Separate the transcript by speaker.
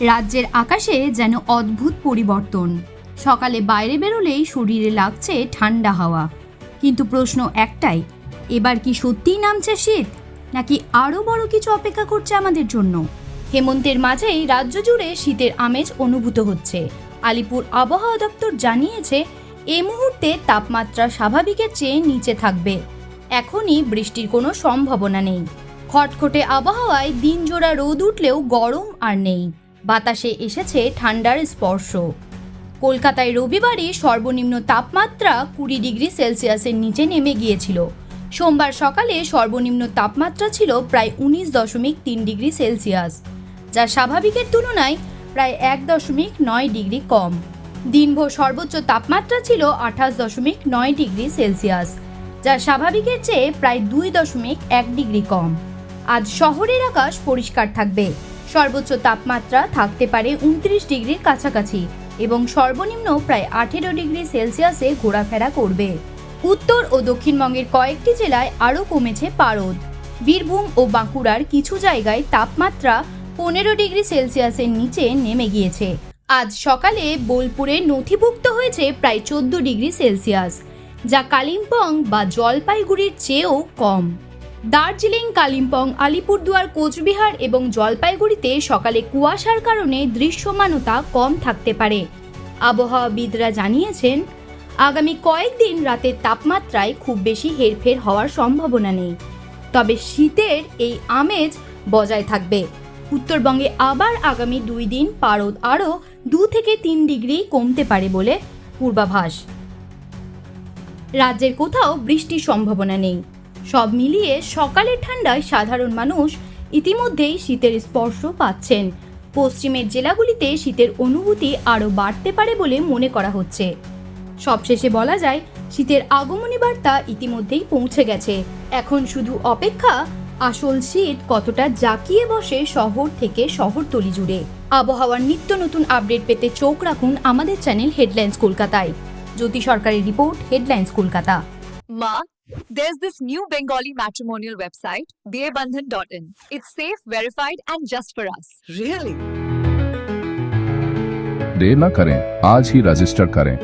Speaker 1: রাজ্যের আকাশে যেন অদ্ভুত পরিবর্তন। সকালে বাইরে বেরোলেই শরীরে লাগছে ঠান্ডা হাওয়া। কিন্তু প্রশ্ন একটাই, এবার কি সত্যিই নামছে শীত, নাকি আরও বড় কিছু অপেক্ষা করছে আমাদের জন্য? হেমন্তের মাঝেই রাজ্য জুড়ে শীতের আমেজ অনুভূত হচ্ছে। আলিপুর আবহাওয়া দপ্তর জানিয়েছে এই মুহূর্তে তাপমাত্রা স্বাভাবিকের চেয়ে নিচে থাকবে। এখনই বৃষ্টির কোনো সম্ভাবনা নেই। খটখটে আবহাওয়ায় দিনজোড়া রোদ উঠলেও গরম আর নেই। বাতাসে এসেছে ঠান্ডার স্পর্শ। কলকাতায় রবিবারই সর্বনিম্ন তাপমাত্রা কুড়ি ডিগ্রি সেলসিয়াসের নিচে নেমে গিয়েছিল। সোমবার সকালে সর্বনিম্ন তাপমাত্রা ছিল প্রায় উনিশ দশমিক তিন ডিগ্রি সেলসিয়াস, যা স্বাভাবিকের তুলনায় প্রায় এক দশমিক নয় ডিগ্রি কম। দিনভর সর্বোচ্চ তাপমাত্রা ছিল আঠাশ দশমিক নয় ডিগ্রি সেলসিয়াস, যা স্বাভাবিকের চেয়ে প্রায় দুই দশমিক এক ডিগ্রি কম। আজ শহরের আকাশ পরিষ্কার থাকবে। সর্বোচ্চ তাপমাত্রা থাকতে পারে উনত্রিশ ডিগ্রির কাছাকাছি এবং সর্বনিম্ন প্রায় আঠেরো ডিগ্রি সেলসিয়াসে ঘোরাফেরা করবে। উত্তর ও দক্ষিণবঙ্গের কয়েকটি জেলায় আরও কমেছে পারদ। বীরভূম ও বাঁকুড়ার কিছু জায়গায় তাপমাত্রা পনেরো ডিগ্রি সেলসিয়াসের নিচে নেমে গিয়েছে। আজ সকালে বোলপুরে নথিভুক্ত হয়েছে প্রায় চোদ্দ ডিগ্রি সেলসিয়াস, যা কালিম্পং বা জলপাইগুড়ির চেয়েও কম। দার্জিলিং, কালিম্পং, আলিপুরদুয়ার, কোচবিহার এবং জলপাইগুড়িতে সকালে কুয়াশার কারণে দৃশ্যমানতা কম থাকতে পারে। আবহাওয়াবিদরা জানিয়েছেন, আগামী কয়েকদিন রাতের তাপমাত্রায় খুব বেশি হেরফের হওয়ার সম্ভাবনা নেই। তবে শীতের এই আমেজ বজায় থাকবে। উত্তরবঙ্গে আবার আগামী দুই দিন পারদ আরও দু থেকে তিন ডিগ্রি কমতে পারে বলে পূর্বাভাস। রাজ্যের কোথাও বৃষ্টির সম্ভাবনা নেই। সব মিলিয়ে সকালের ঠান্ডায় সাধারণ মানুষ ইতিমধ্যেই শীতের স্পর্শ পাচ্ছেন। পশ্চিমের জেলাগুলিতে শীতের অনুভূতি আরও বাড়তে পারে বলে মনে করা হচ্ছে। সবশেষে বলা যায় শীতের আগমনী বার্তা ইতিমধ্যেই পৌঁছে গেছে। এখন শুধু অপেক্ষা আসল শীত কতটা জাঁকিয়ে বসে শহর থেকে শহরতলি জুড়ে। আবহাওয়ার নিত্য নতুন আপডেট পেতে চোখ রাখুন আমাদের চ্যানেল হেডলাইন্স কলকাতায়। জ্যোতি সরকারের report headlines Kolkata.
Speaker 2: Ma, There's this new Bengali matrimonial website, Beebandhan.in. It's safe, verified, and just for us.
Speaker 3: Really?
Speaker 4: देर न करें आज ही रजिस्टर करें